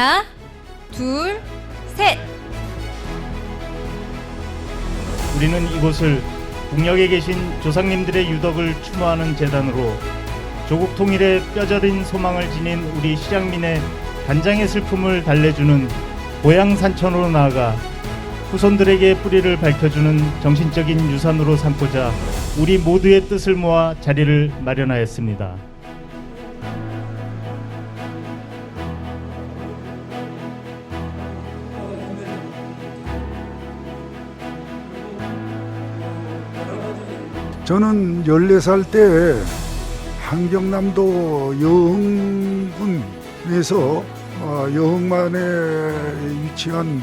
하나, 둘, 셋. 우리는 이곳을 북녘에 계신 조상님들의 유덕을 추모하는 재단으로 조국 통일의 뼈저린 소망을 지닌 우리 실향민의 단장의 슬픔을 달래주는 고향 산천으로 나아가 후손들에게 뿌리를 밝혀주는 정신적인 유산으로 삼고자 우리 모두의 뜻을 모아 자리를 마련하였습니다. 저는 14살 때 한경남도 여흥군에서 어, 여흥만에 위치한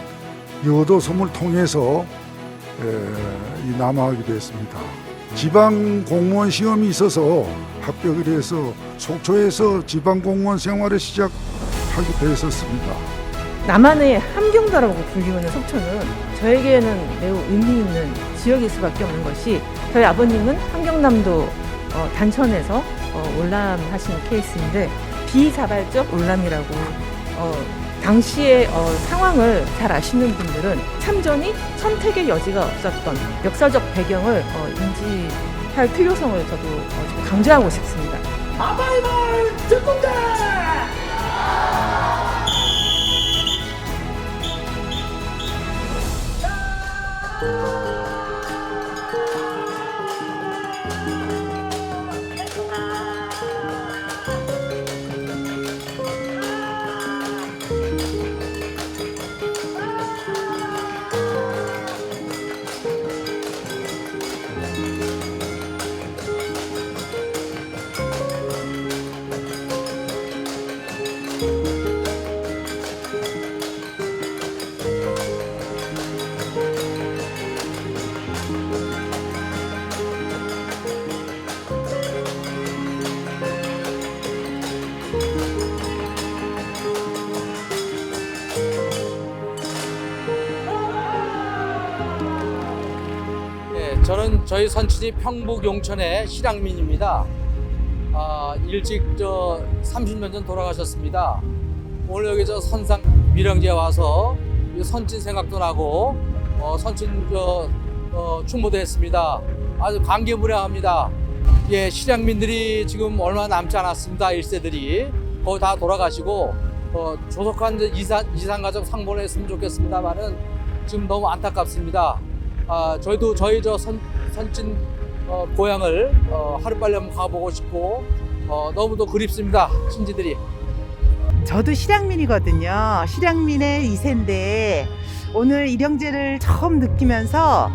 여도섬을 통해서 남하하게 됐습니다. 지방 공무원 시험이 있어서 합격을 해서 속초에서 지방 공무원 생활을 시작하게 됐었습니다. 남한의 함경도라고 불리우는 속초는 저에게는 매우 의미 있는 지역일 수밖에 없는 것이 저희 아버님은 함경남도 어, 단천에서 어, 올람하신 케이스인데 비자발적 올람이라고 어, 당시의 어, 상황을 잘 아시는 분들은 참전이 선택의 여지가 없었던 역사적 배경을 어, 인지할 필요성을 저도 어, 좀 강조하고 싶습니다. 예, 저는 저희 선친이 평북 용천의 실향민입니다. 아, 일찍 저 30년 전 돌아가셨습니다. 오늘 여기 저 선상 미령제 와서 이 선친 생각도 나고 어, 선친 저 어, 충모도 했습니다. 아주 감개무량합니다. 예, 실향민들이 지금 얼마 남지 않았습니다. 일세들이 거의 다 돌아가시고 어, 조속한 이산 이산 가족 상봉을 했으면 좋겠습니다만은 지금 너무 안타깝습니다. 아, 저희도 저희 저 선, 선진 어, 고향을 어, 하루빨리 한번 가보고 싶고 어, 너무도 그립습니다. 친지들이. 저도 실향민이거든요. 실향민의 2세인데 오늘 일영제를 처음 느끼면서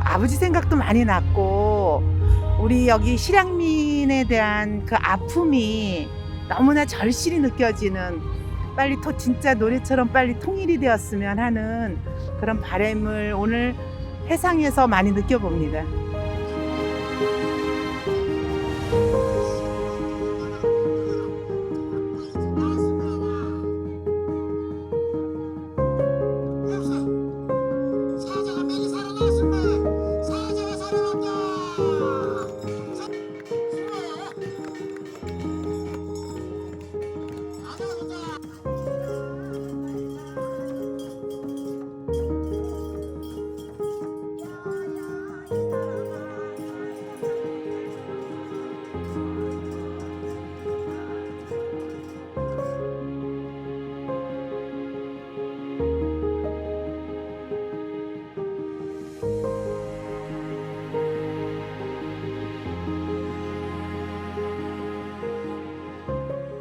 아버지 생각도 많이 났고 우리 여기 실향민에 대한 그 아픔이 너무나 절실히 느껴지는 빨리 또 진짜 노래처럼 빨리 통일이 되었으면 하는 그런 바람을 오늘 해상에서 많이 느껴봅니다.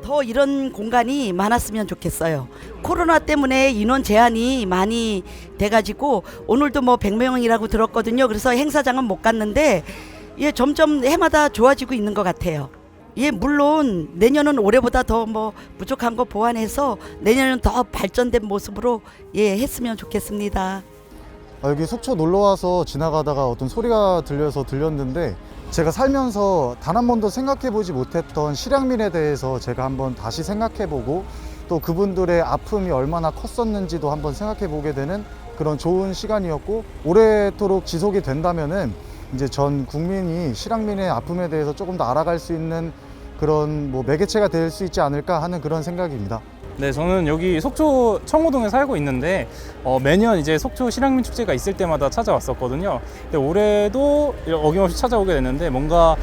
더 이런 공간이 많았으면 좋겠어요. 코로나 때문에 인원 제한이 많이 돼가지고 오늘도 뭐 100명이라고 들었거든요. 그래서 행사장은 못 갔는데 예, 점점 해마다 좋아지고 있는 것 같아요. 예, 물론 내년은 올해보다 더 뭐 부족한 거 보완해서 내년은 더 발전된 모습으로 예, 했으면 좋겠습니다. 아, 여기 속초 놀러 와서 지나가다가 어떤 소리가 들려서 들렸는데 제가 살면서 단 한 번도 생각해 보지 못했던 실향민에 대해서 제가 한번 다시 생각해 보고 또 그분들의 아픔이 얼마나 컸었는지도 한번 생각해 보게 되는 그런 좋은 시간이었고 오래도록 지속이 된다면은 이제 전 국민이 실향민의 아픔에 대해서 조금 더 알아갈 수 있는 그런 뭐 매개체가 될 수 있지 않을까 하는 그런 생각입니다. 네, 저는 여기 속초 청호동에 살고 있는데 어, 매년 이제 속초 실향민 축제가 있을 때마다 찾아왔었거든요. 근데 올해도 어김없이 찾아오게 됐는데 뭔가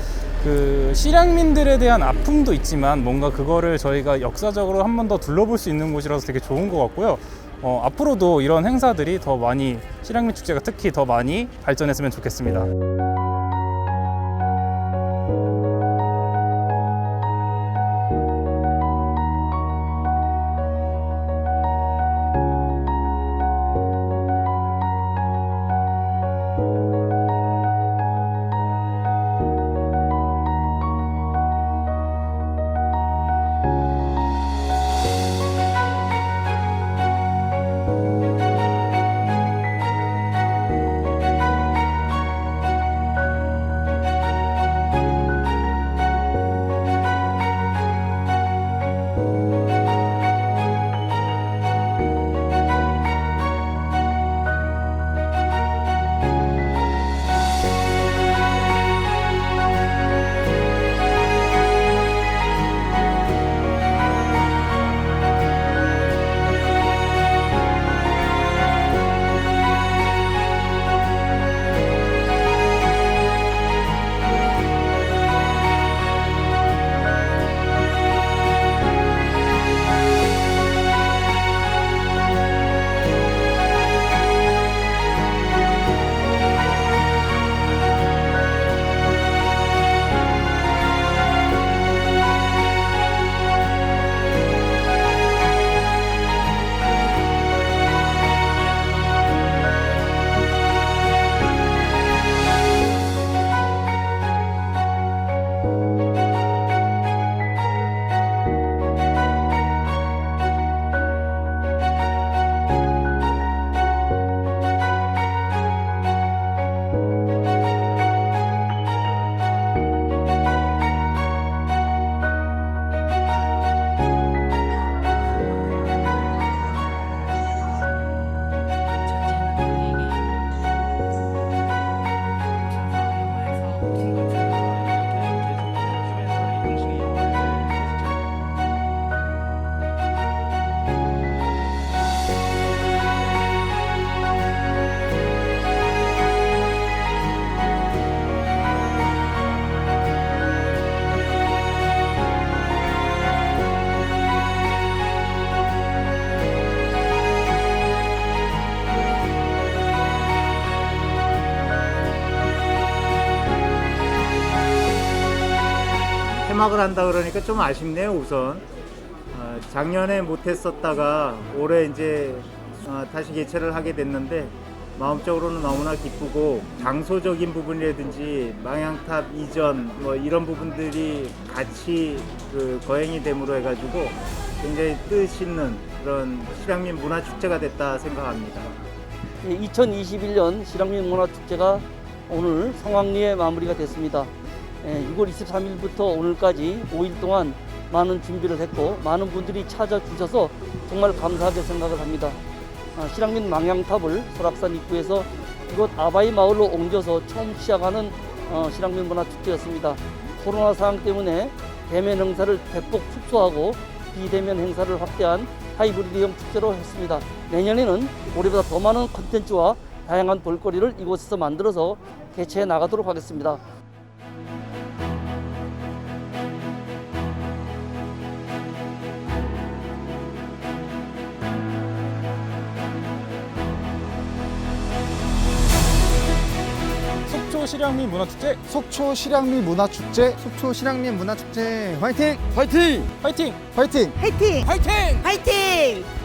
그 실향민들에 대한 아픔도 있지만 뭔가 그거를 저희가 역사적으로 한 번 더 둘러볼 수 있는 곳이라서 되게 좋은 것 같고요. 어, 앞으로도 이런 행사들이 더 많이 실향민 축제가 특히 더 많이 발전했으면 좋겠습니다. 폐막을 한다 그러니까 좀 아쉽네요 우선 어, 작년에 못했었다가 올해 이제 어, 다시 개최를 하게 됐는데 마음적으로는 너무나 기쁘고 장소적인 부분이라든지 망향탑 이전 뭐 이런 부분들이 같이 그 거행이 됨으로 해가지고 굉장히 뜻있는 그런 실향민 문화 축제가 됐다 생각합니다. 2021년 실향민 문화축제가 오늘 성황리에 마무리가 됐습니다. 6월 23일부터 오늘까지 5일 동안 많은 준비를 했고 많은 분들이 찾아주셔서 정말 감사하게 생각을 합니다. 아, 실향민 망향탑을 설악산 입구에서 이곳 아바이 마을로 옮겨서 처음 시작하는 어, 실향민 문화축제였습니다. 코로나 상황 때문에 대면 행사를 대폭 축소하고 비대면 행사를 확대한 하이브리드형 축제로 했습니다. 내년에는 올해보다 더 많은 컨텐츠와 다양한 볼거리를 이곳에서 만들어서 개최해 나가도록 하겠습니다. 속초 실향민 문화축제 속초 실향미 문화축제 속초 실향민 문화축제 화이팅! 화이팅! 화이팅! 화이팅! 화이팅! 화이팅!